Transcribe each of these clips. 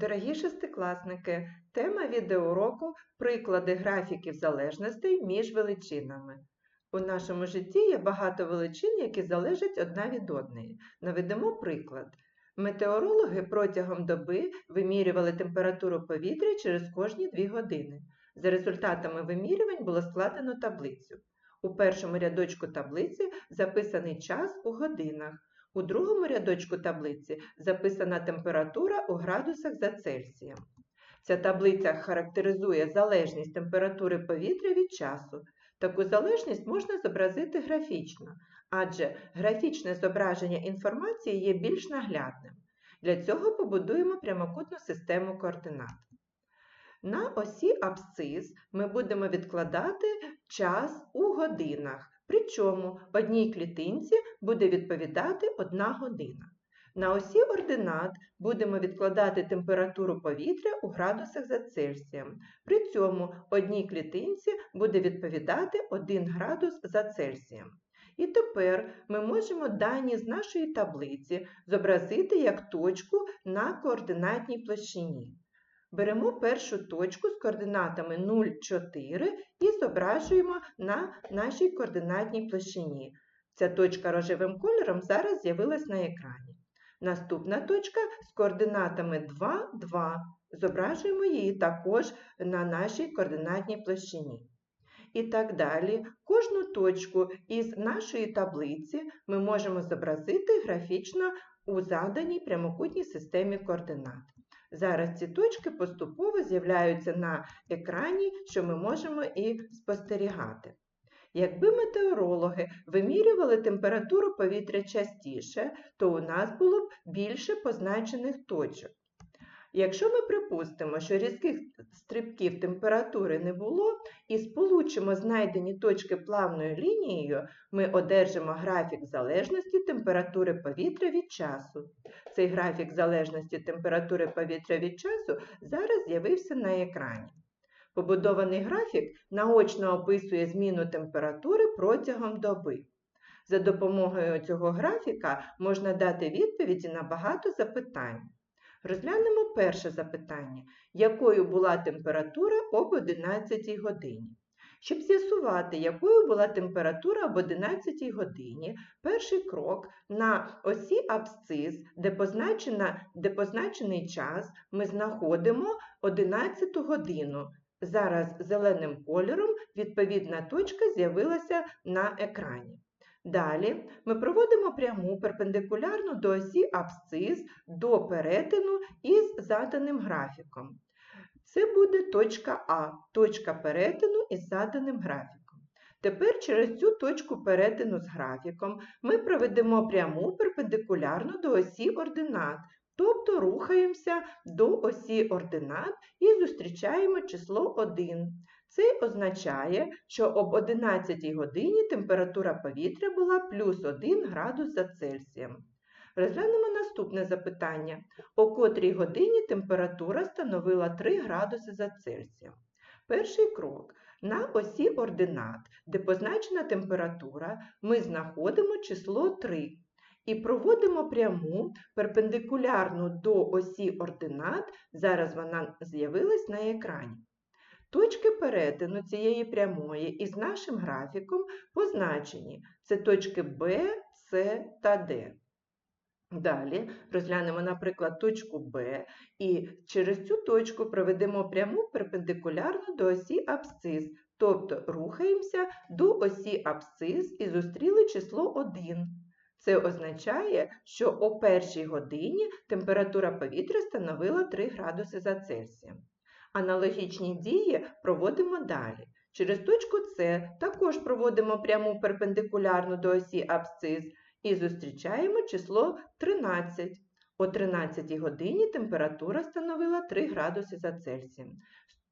Дорогі шестикласники, тема відеоуроку Приклади графіків залежностей між величинами. У нашому житті є багато величин, які залежать одна від одної. Наведемо приклад. Метеорологи протягом доби вимірювали температуру повітря через кожні 2 години. За результатами вимірювань було складено таблицю. У першому рядочку таблиці записаний час у годинах. У другому рядочку таблиці записана температура у градусах за Цельсієм. Ця таблиця характеризує залежність температури повітря від часу. Таку залежність можна зобразити графічно, адже графічне зображення інформації є більш наглядним. Для цього побудуємо прямокутну систему координат. На осі абсцис ми будемо відкладати час у годинах, причому одній клітинці буде відповідати 1 година. На осі ординат будемо відкладати температуру повітря у градусах за Цельсієм. При цьому одній клітинці буде відповідати 1 градус за Цельсієм. І тепер ми можемо дані з нашої таблиці зобразити як точку на координатній площині. Беремо першу точку з координатами 0, 4 і зображуємо на нашій координатній площині. Ця точка рожевим кольором зараз з'явилась на екрані. Наступна точка з координатами 2, 2. Зображуємо її також на нашій координатній площині. І так далі, кожну точку із нашої таблиці ми можемо зобразити графічно у заданій прямокутній системі координат. Зараз ці точки поступово з'являються на екрані, що ми можемо і спостерігати. Якби метеорологи вимірювали температуру повітря частіше, то у нас було б більше позначених точок. Якщо ми припустимо, що різких стрибків температури не було, і сполучимо знайдені точки плавною лінією, ми одержимо графік залежності температури повітря від часу. Цей графік залежності температури повітря від часу зараз з'явився на екрані. Побудований графік наочно описує зміну температури протягом доби. За допомогою цього графіка можна дати відповіді на багато запитань. Розглянемо перше запитання, якою була температура об 11 годині. Щоб з'ясувати, якою була температура об 11 годині, перший крок на осі абсцис, де, позначена, де позначений час, ми знаходимо 11 годину. Зараз зеленим кольором відповідна точка з'явилася на екрані. Далі ми проводимо пряму перпендикулярну до осі абсцис до перетину із заданим графіком. Це буде точка А, точка перетину із заданим графіком. Тепер через цю точку перетину з графіком ми проведемо пряму перпендикулярну до осі ординат, тобто рухаємося до осі ординат і зустрічаємо число 1. Це означає, що об 11 годині температура повітря була плюс 1 градус за Цельсієм. Розглянемо наступне запитання. О котрій годині температура становила 3 градуси за Цельсієм. Перший крок. На осі ординат, де позначена температура, ми знаходимо число 3 і проводимо пряму перпендикулярну до осі ординат, зараз вона з'явилась на екрані. Точки перетину цієї прямої із нашим графіком позначені. Це точки Б, С та Д. Далі розглянемо, наприклад, точку Б і через цю точку проведемо пряму перпендикулярну до осі абсцис, тобто рухаємося до осі абсцис і зустріли число 1. Це означає, що о першій годині температура повітря становила 3 градуси за Цельсієм. Аналогічні дії проводимо далі. Через точку С також проводимо пряму перпендикулярну до осі абсцис і зустрічаємо число 13. О 13 годині температура становила 3 градуси за Цельсієм.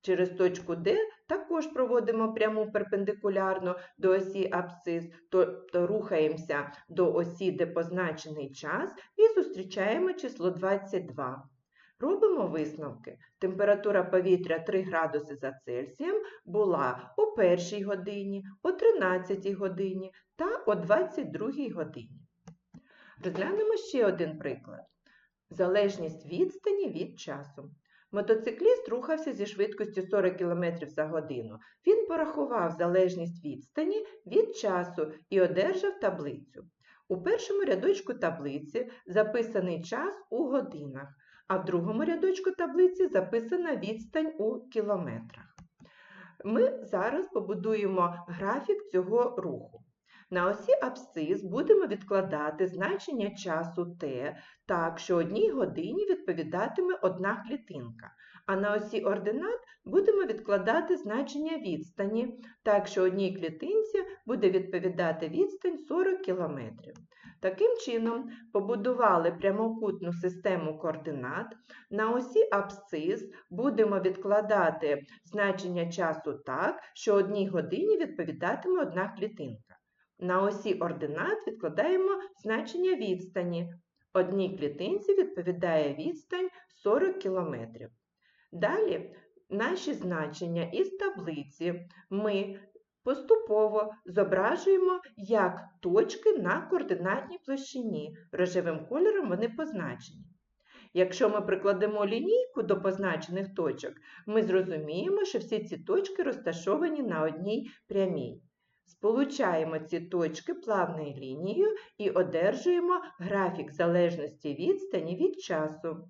Через точку Д також проводимо пряму перпендикулярну до осі абсцис, тобто рухаємося до осі, де позначений час, і зустрічаємо число 22. Робимо висновки. Температура повітря 3 градуси за Цельсієм була о 1 годині, о 13 годині та о 22 годині. Розглянемо ще один приклад. Залежність відстані від часу. Мотоцикліст рухався зі швидкістю 40 км за годину. Він порахував залежність відстані від часу і одержав таблицю. У першому рядочку таблиці записаний час у годинах, а в другому рядочку таблиці записана відстань у кілометрах. Ми зараз побудуємо графік цього руху. На осі абсцис будемо відкладати значення часу t так, що одній годині відповідатиме одна клітинка, а на осі ординат будемо відкладати значення відстані, так, що одній клітинці буде відповідати відстань 40 км. Таким чином, побудували прямокутну систему координат. На осі абсцис будемо відкладати значення часу так, що одній годині відповідатиме одна клітинка. На осі ординат відкладаємо значення відстані. Одній клітинці відповідає відстань 40 км. Далі наші значення із таблиці ми поступово зображуємо як точки на координатній площині. Рожевим кольором вони позначені. Якщо ми прикладемо лінійку до позначених точок, ми зрозуміємо, що всі ці точки розташовані на одній прямій. Сполучаємо ці точки плавною лінією і одержуємо графік залежності відстані від часу.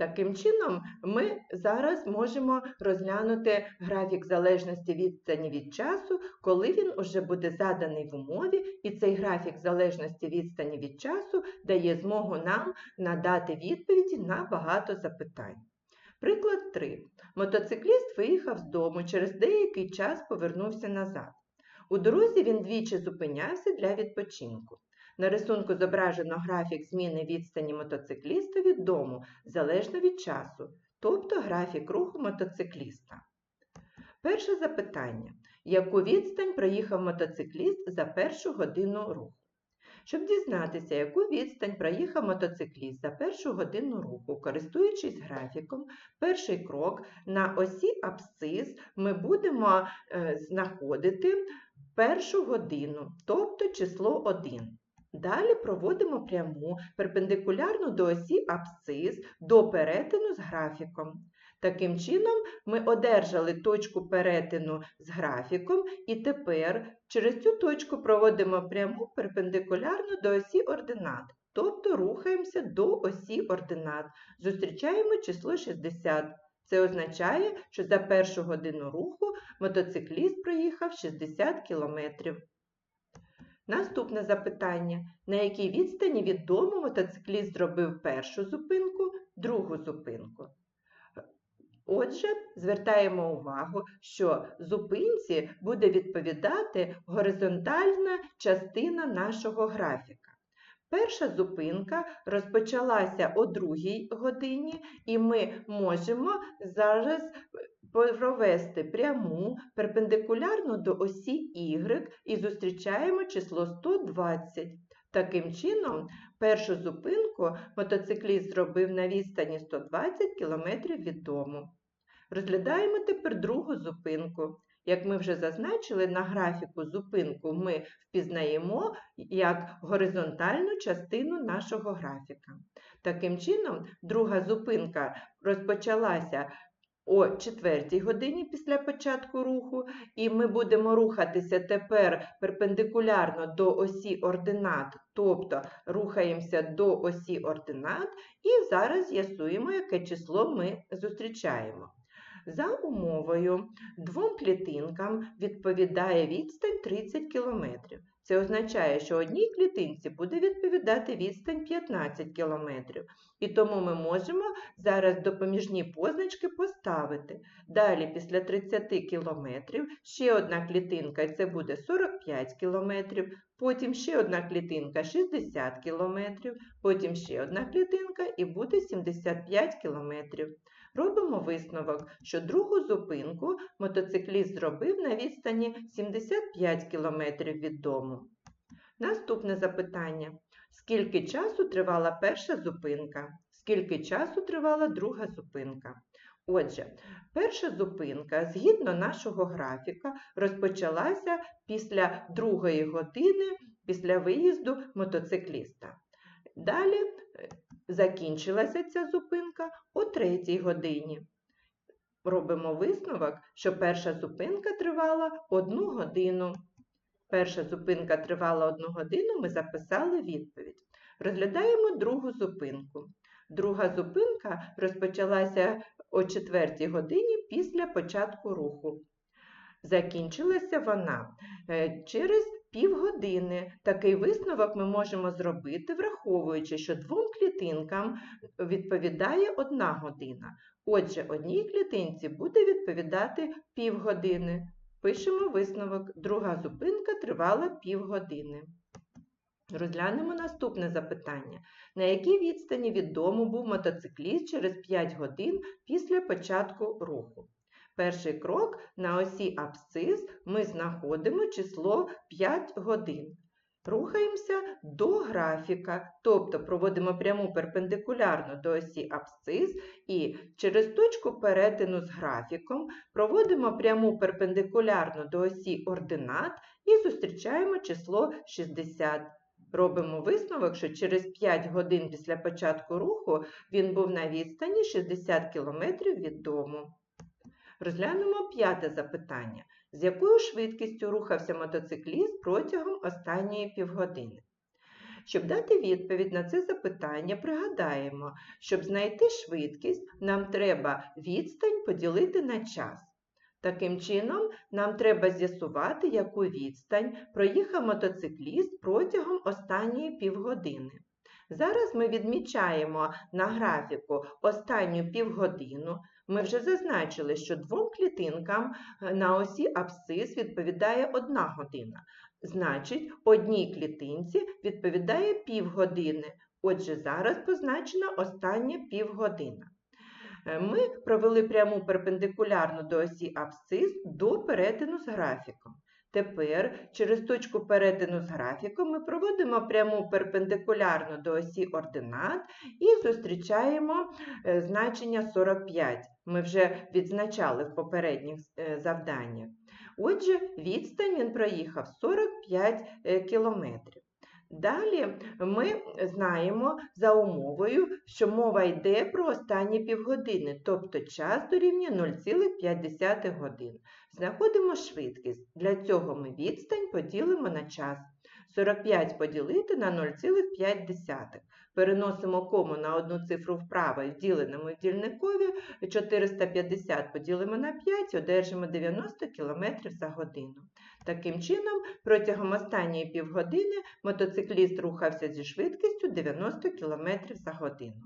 Таким чином, ми зараз можемо розглянути графік залежності відстані від часу, коли він уже буде заданий в умові, і цей графік залежності відстані від часу дає змогу нам надати відповіді на багато запитань. Приклад 3. Мотоцикліст виїхав з дому, через деякий час повернувся назад. У дорозі він двічі зупинявся для відпочинку. На рисунку зображено графік зміни відстані мотоцикліста від дому залежно від часу, тобто графік руху мотоцикліста. Перше запитання. Яку відстань проїхав мотоцикліст за першу годину руху? Щоб дізнатися, яку відстань проїхав мотоцикліст за першу годину руху, користуючись графіком, перший крок на осі абсцис ми будемо е, знаходити першу годину, тобто число 1. Далі проводимо пряму перпендикулярну до осі абсцис до перетину з графіком. Таким чином, ми одержали точку перетину з графіком і тепер через цю точку проводимо пряму перпендикулярну до осі ординат, тобто рухаємося до осі ординат. Зустрічаємо число 60. Це означає, що за першу годину руху мотоцикліст проїхав 60 км. Наступне запитання. На якій відстані від дому мотоцикліст зробив першу зупинку, другу зупинку? Отже, звертаємо увагу, що зупинці буде відповідати горизонтальна частина нашого графіка. Перша зупинка розпочалася о другій годині, і ми можемо зараз провести пряму перпендикулярну до осі Y і зустрічаємо число 120. Таким чином, першу зупинку мотоцикліст зробив на відстані 120 км від дому. Розглядаємо тепер другу зупинку. Як ми вже зазначили, на графіку зупинку ми впізнаємо як горизонтальну частину нашого графіка. Таким чином, друга зупинка розпочалася о 4 годині після початку руху, і ми будемо рухатися тепер перпендикулярно до осі ординат, тобто рухаємося до осі ординат, і зараз з'ясуємо, яке число ми зустрічаємо. За умовою двом клітинкам відповідає відстань 30 км. Це означає, що одній клітинці буде відповідати відстань 15 км. І тому ми можемо зараз допоміжні позначки поставити. Далі, після 30 км, ще одна клітинка, і це буде 45 км, потім ще одна клітинка 60 км, потім ще одна клітинка і буде 75 км. Робимо висновок, що другу зупинку мотоцикліст зробив на відстані 75 км від дому. Наступне запитання. Скільки часу тривала перша зупинка? Скільки часу тривала друга зупинка? Отже, перша зупинка, згідно нашого графіка, розпочалася після другої години після виїзду мотоцикліста. Далі закінчилася ця зупинка о третій годині. Робимо висновок, що перша зупинка тривала одну годину. Перша зупинка тривала одну годину, ми записали відповідь. Розглядаємо другу зупинку. Друга зупинка розпочалася о 4 годині після початку руху. Закінчилася вона е, через півгодини. Такий висновок ми можемо зробити, враховуючи, що двом клітинкам відповідає одна година. Отже, одній клітинці буде відповідати півгодини. Пишемо висновок. Друга зупинка тривала півгодини. Розглянемо наступне запитання. На якій відстані від дому був мотоцикліст через 5 годин після початку руху? Перший крок на осі абсцис ми знаходимо число 5 годин. Рухаємося до графіка, тобто проводимо пряму перпендикулярно до осі абсцис і через точку перетину з графіком проводимо пряму перпендикулярно до осі ординат і зустрічаємо число 60. Робимо висновок, що через 5 годин після початку руху він був на відстані 60 км від дому. Розглянемо п'яте запитання. З якою швидкістю рухався мотоцикліст протягом останньої півгодини? Щоб дати відповідь на це запитання, пригадаємо, щоб знайти швидкість, нам треба відстань поділити на час. Таким чином, нам треба з'ясувати, яку відстань проїхав мотоцикліст протягом останньої півгодини. Зараз ми відмічаємо на графіку останню півгодину. Ми вже зазначили, що двом клітинкам е, на осі абсцис відповідає одна година. Значить, одній клітинці відповідає півгодини. Отже, зараз позначена остання півгодина. Е, Ми провели пряму перпендикулярну до осі абсцис до перетину з графіком. Тепер через точку перетину з графіком ми проводимо пряму перпендикулярно до осі ординат і зустрічаємо е, значення 45. Ми вже відзначали в попередніх е, завданнях. Отже, відстань він проїхав 45 е, кілометрів. Далі ми знаємо за умовою, що мова йде про останні півгодини, тобто час дорівнює 0,5 годин. Знаходимо швидкість. Для цього ми відстань поділимо на час. 45 поділити на 0,5. Переносимо кому на одну цифру вправо і діленому дільникові 450 поділимо на 5 одержимо 90 км за годину. Таким чином, протягом останньої півгодини мотоцикліст рухався зі швидкістю 90 км за годину.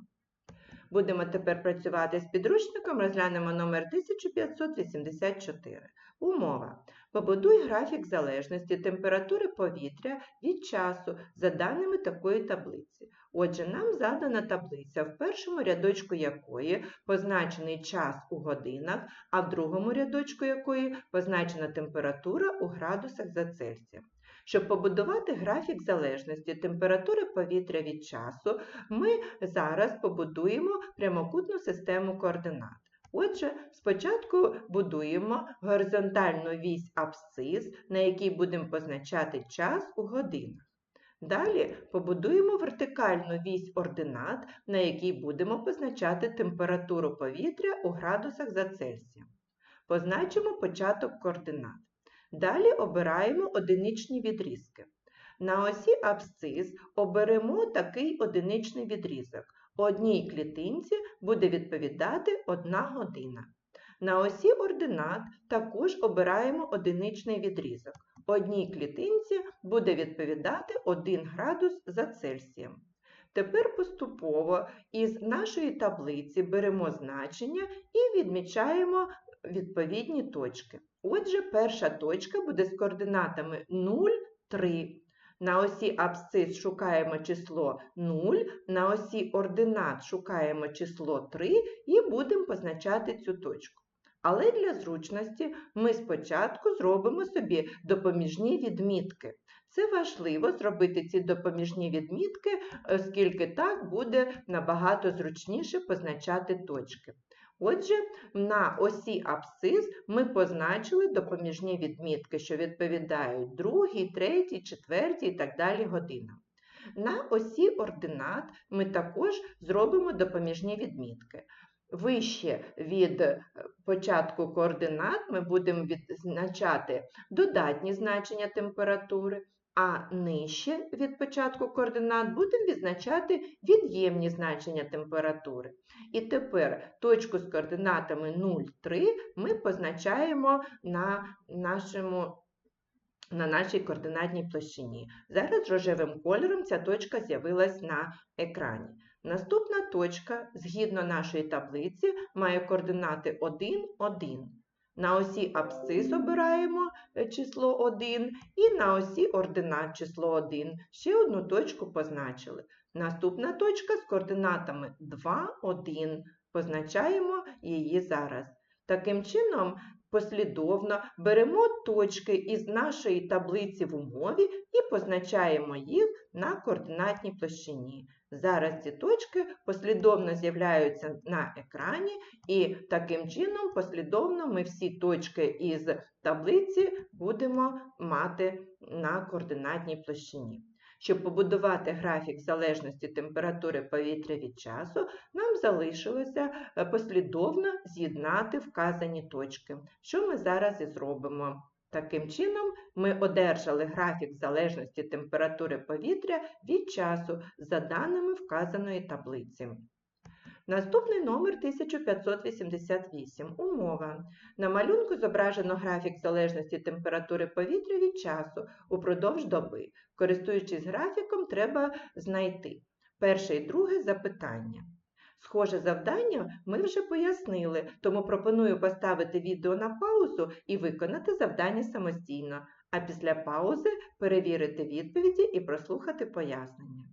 Будемо тепер працювати з підручником, розглянемо номер 1584. Умова. Побудуй графік залежності температури повітря від часу за даними такої таблиці. Отже, нам задана таблиця, в першому рядочку якої позначений час у годинах, а в другому рядочку якої позначена температура у градусах за Цельсієм. Щоб побудувати графік залежності температури повітря від часу, ми зараз побудуємо прямокутну систему координат. Отже, спочатку будуємо горизонтальну вісь абсцис, на якій будемо позначати час у годинах. Далі побудуємо вертикальну вісь ординат, на якій будемо позначати температуру повітря у градусах за Цельсієм. Позначимо початок координат. Далі обираємо одиничні відрізки. На осі абсцис оберемо такий одиничний відрізок. Одній клітинці буде відповідати 1 година. На осі ординат також обираємо одиничний відрізок. Одній клітинці буде відповідати 1 градус за Цельсієм. Тепер поступово із нашої таблиці беремо значення і відмічаємо відповідні точки. Отже, перша точка буде з координатами 0, 3. На осі абсцис шукаємо число 0, на осі ординат шукаємо число 3 і будемо позначати цю точку. Але для зручності ми спочатку зробимо собі допоміжні відмітки. Це важливо зробити ці допоміжні відмітки, оскільки так буде набагато зручніше позначати точки. Отже, на осі абсцис ми позначили допоміжні відмітки, що відповідають другій, третій, четвертій і так далі годинам. На осі ординат ми також зробимо допоміжні відмітки. Вище від е, початку координат ми будемо відзначати додатні значення температури, а нижче від початку координат будемо відзначати від'ємні значення температури. І тепер точку з координатами 0,3 ми позначаємо на, нашому, на нашій координатній площині. Зараз рожевим кольором ця точка з'явилась на екрані. Наступна точка, згідно нашої таблиці, має координати 1, 1. На осі абсцис обираємо е, число 1 і на осі ординат число 1. Ще одну точку позначили. Наступна точка з координатами 2, 1. Позначаємо її зараз. Таким чином, послідовно беремо точки із нашої таблиці в умові і позначаємо їх на координатній площині. Зараз ці точки послідовно з'являються на екрані, і таким чином послідовно ми всі точки із таблиці будемо мати на координатній площині. Щоб побудувати графік залежності температури повітря від часу, нам залишилося е, послідовно з'єднати вказані точки, що ми зараз і зробимо. Таким чином, ми одержали графік залежності температури повітря від часу за даними вказаної таблиці. Наступний номер 1588. Умова. На малюнку зображено графік залежності температури повітря від часу упродовж доби. Користуючись графіком, треба знайти перше і друге запитання. Схоже завдання ми вже пояснили, тому пропоную поставити відео на паузу і виконати завдання самостійно, а після паузи перевірити відповіді і прослухати пояснення.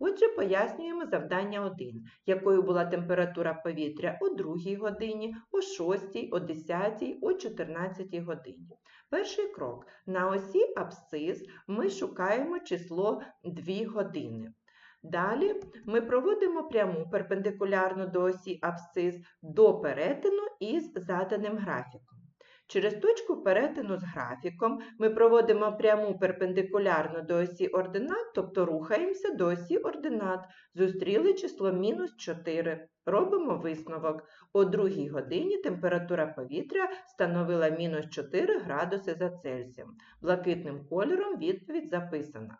Отже, пояснюємо завдання 1, якою була температура повітря о 2 годині, о 6, о 10, о 14 годині. Перший крок. На осі абсцис ми шукаємо число 2 години. Далі ми проводимо пряму перпендикулярну до осі абсцис до перетину із заданим графіком. Через точку перетину з графіком ми проводимо пряму перпендикулярну до осі ординат, тобто рухаємося до осі ординат. Зустріли число мінус 4. Робимо висновок. О 2 годині температура повітря становила мінус 4 градуси за Цельсієм. Блакитним кольором відповідь записана.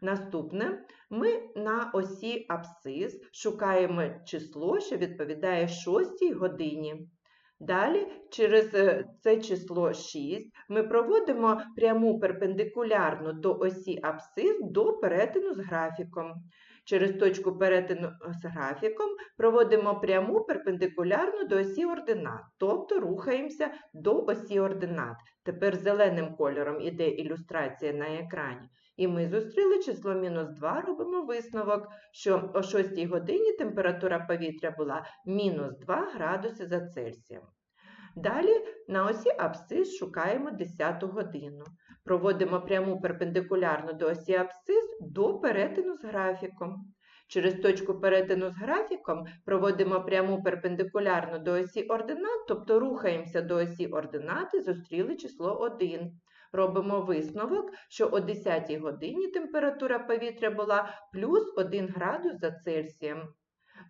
Наступне ми на осі абсцис шукаємо число, що відповідає 6 годині. Далі, через е, це число 6 ми проводимо пряму перпендикулярну до осі абсцис до перетину з графіком. Через точку перетину з графіком проводимо пряму перпендикулярну до осі ординат, тобто рухаємося до осі ординат. Тепер зеленим кольором іде ілюстрація на екрані. І ми зустріли число мінус 2, робимо висновок, що о 6 годині температура повітря була мінус 2 градуси за Цельсієм. Далі на осі абсцис шукаємо 10 годину. Проводимо пряму перпендикулярну до осі абсцис до перетину з графіком. Через точку перетину з графіком проводимо пряму перпендикулярну до осі ординат, тобто рухаємося до осі ординат і зустріли число 1. Робимо висновок, що о 10 годині температура повітря була плюс 1 градус за Цельсієм.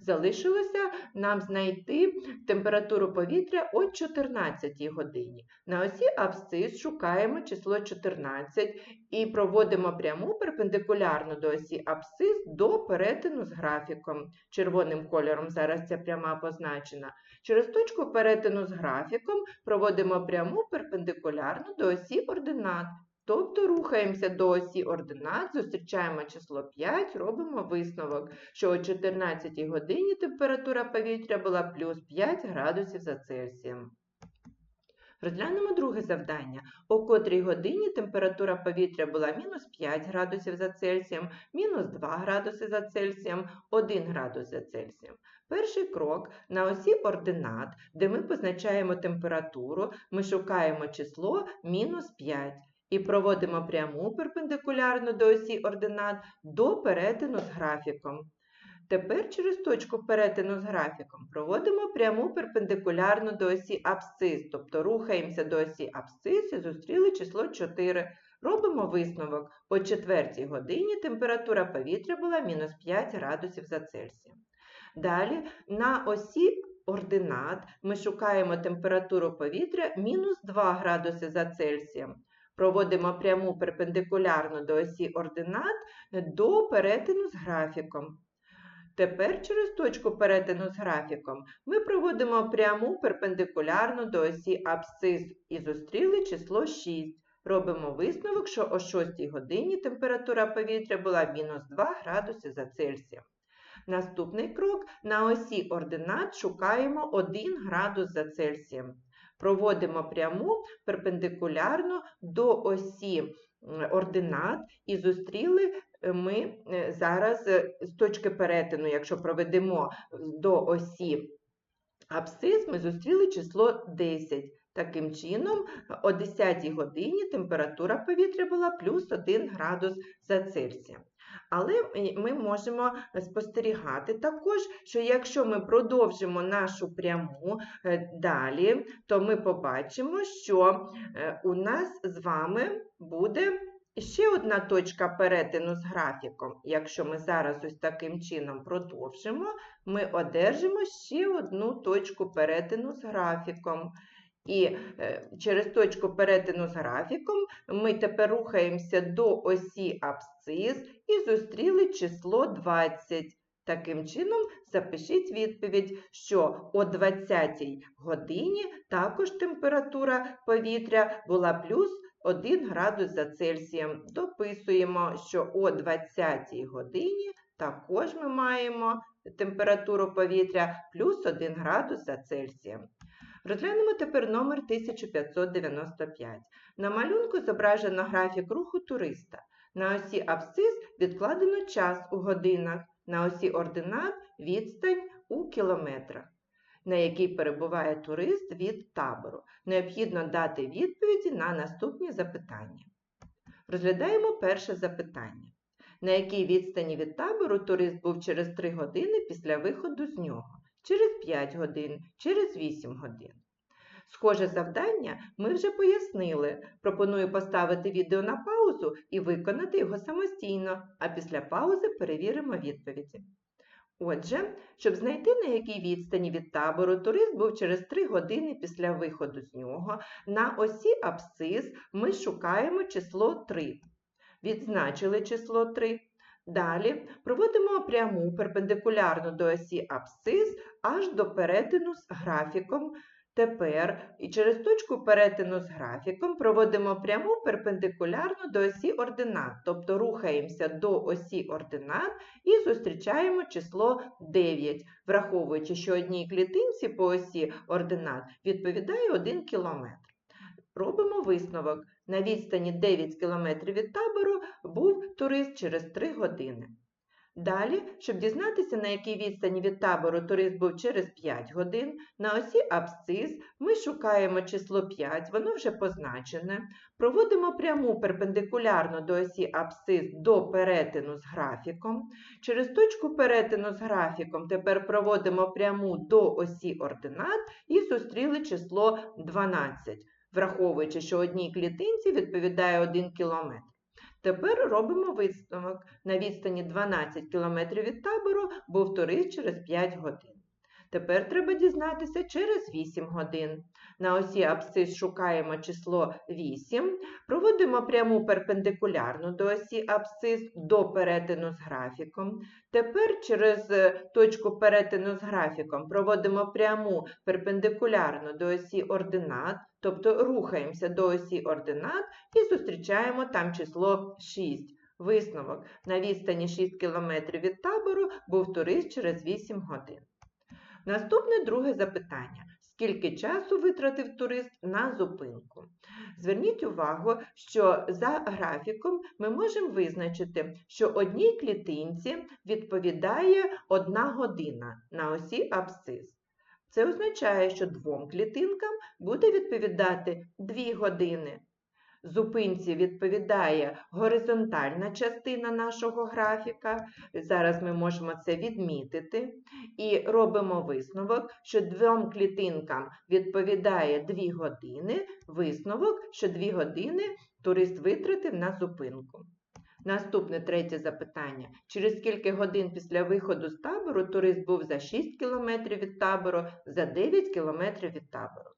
Залишилося нам знайти температуру повітря о 14 годині. На осі абсцис шукаємо число 14 і проводимо пряму перпендикулярну до осі абсцис до перетину з графіком. Червоним кольором зараз ця пряма позначена. Через точку перетину з графіком проводимо пряму перпендикулярну до осі ординат. Тобто рухаємося до осі ординат, зустрічаємо число 5, робимо висновок, що о 14 годині температура повітря була плюс 5 градусів за Цельсієм. Розглянемо друге завдання. О котрій годині температура повітря була мінус 5 градусів за Цельсієм, мінус 2 градуси за Цельсієм, 1 градус за Цельсієм. Перший крок на осі ординат, де ми позначаємо температуру, ми шукаємо число мінус 5 і проводимо пряму перпендикулярну до осі ординат до перетину з графіком. Тепер через точку перетину з графіком проводимо пряму перпендикулярну до осі абсцис, тобто рухаємося до осі абсцис і зустріли число 4. Робимо висновок. О 4 годині температура повітря була мінус 5 градусів за Цельсієм. Далі на осі ординат ми шукаємо температуру повітря мінус 2 градуси за Цельсієм. Проводимо пряму перпендикулярну до осі ординат до перетину з графіком. Тепер через точку перетину з графіком ми проводимо пряму перпендикулярну до осі абсцис і зустріли число 6. Робимо висновок, що о 6 годині температура повітря була мінус 2 градуси за Цельсієм. Наступний крок на осі ординат шукаємо 1 градус за Цельсієм. Проводимо пряму перпендикулярно до осі ординат і зустріли е, ми е, зараз е, з точки перетину, якщо проведемо до осі абсцис, ми зустріли число 10. Таким чином, о 10 годині температура повітря була плюс 1 градус за Цельсієм. Але ми можемо спостерігати також, що якщо ми продовжимо нашу пряму е, далі, то ми побачимо, що е, у нас з вами буде ще одна точка перетину з графіком. Якщо ми зараз ось таким чином продовжимо, ми одержимо ще одну точку перетину з графіком. І е, через точку перетину з графіком ми тепер рухаємося до осі абсцис і зустріли число 20. Таким чином, запишіть відповідь, що о 20 годині також температура повітря була плюс 1 градус за Цельсієм. Дописуємо, що о 20 годині також ми маємо температуру повітря плюс 1 градус за Цельсієм. Розглянемо тепер номер 1595. На малюнку зображено графік руху туриста. На осі абсцис відкладено час у годинах, на осі ординат відстань у кілометрах, на якій перебуває турист від табору. Необхідно дати відповіді на наступні запитання. Розглядаємо перше запитання. На якій відстані від табору турист був через 3 години після виходу з нього? Через 5 годин, через 8 годин. Схоже завдання ми вже пояснили. Пропоную поставити відео на паузу і виконати його самостійно, а після паузи перевіримо відповіді. Отже, щоб знайти, на якій відстані від табору турист був через 3 години після виходу з нього, на осі абсцис ми шукаємо число 3. Відзначили число 3. Далі проводимо пряму перпендикулярну до осі абсцис аж до перетину з графіком. Тепер і через точку перетину з графіком проводимо пряму перпендикулярну до осі ординат, тобто рухаємося до осі ординат і зустрічаємо число 9, враховуючи, що одній клітинці по осі ординат відповідає 1 км. Робимо висновок. На відстані 9 км від табору був турист через 3 години. Далі, щоб дізнатися, на якій відстані від табору турист був через 5 годин, на осі абсцис ми шукаємо число 5, воно вже позначене. Проводимо пряму перпендикулярно до осі абсцис до перетину з графіком. Через точку перетину з графіком тепер проводимо пряму до осі ординат і зустріли число 12, враховуючи, що одній клітинці відповідає 1 км. Тепер робимо висновок. На відстані 12 км від табору був турист через 5 годин. Тепер треба дізнатися через 8 годин. На осі абсцис шукаємо число 8, проводимо пряму перпендикулярну до осі абсцис до перетину з графіком. Тепер через е, точку перетину з графіком проводимо пряму перпендикулярну до осі ординат, тобто рухаємося до осі ординат і зустрічаємо там число 6. Висновок. На відстані 6 км від табору був турист через 8 годин. Наступне друге запитання. Скільки часу витратив турист на зупинку? Зверніть увагу, що за графіком ми можемо визначити, що одній клітинці відповідає 1 година на осі абсцис. Це означає, що двом клітинкам буде відповідати 2 години. Зупинці відповідає горизонтальна частина нашого графіка. Зараз ми можемо це відмітити. І робимо висновок, що двом клітинкам відповідає 2 години. Висновок, що 2 години турист витратив на зупинку. Наступне третє запитання. Через скільки годин після виходу з табору турист був за 6 км від табору, за 9 км від табору.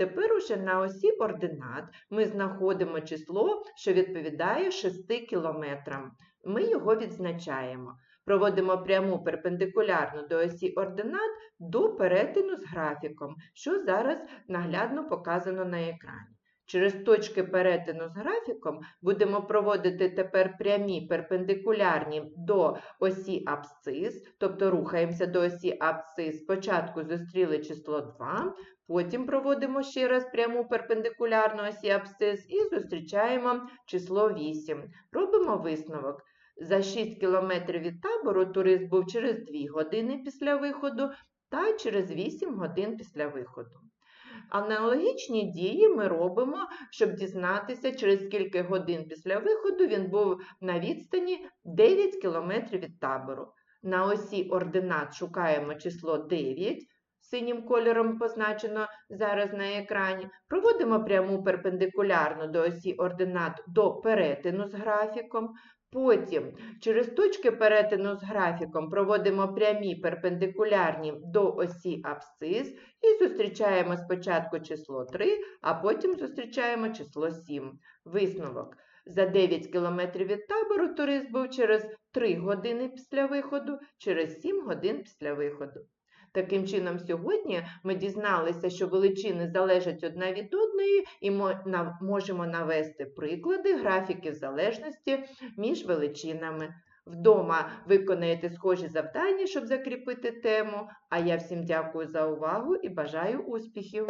Тепер уже на осі ординат ми знаходимо число, що відповідає 6 кілометрам. Ми його відзначаємо. Проводимо пряму перпендикулярну до осі ординат до перетину з графіком, що зараз наглядно показано на екрані. Через точки перетину з графіком будемо проводити тепер прямі перпендикулярні до осі абсцис, тобто рухаємося до осі абсцис. Спочатку зустріли число 2, потім проводимо ще раз пряму перпендикулярну осі абсцис і зустрічаємо число 8. Робимо висновок. За 6 км від табору турист був через 2 години після виходу та через 8 годин після виходу. Аналогічні дії ми робимо, щоб дізнатися, через скільки годин після виходу він був на відстані 9 км від табору. На осі ординат шукаємо число 9, синім кольором позначено зараз на екрані. Проводимо пряму перпендикулярну до осі ординат до перетину з графіком. Потім через точки перетину з графіком проводимо прямі перпендикулярні до осі абсцис і зустрічаємо спочатку число 3, а потім зустрічаємо число 7. Висновок. За 9 км від табору турист був через 3 години після виходу, через 7 годин після виходу. Таким чином, сьогодні ми дізналися, що величини залежать одна від одної, і ми можемо навести приклади графіків залежності між величинами. Вдома виконаєте схожі завдання, щоб закріпити тему. А я всім дякую за увагу і бажаю успіхів!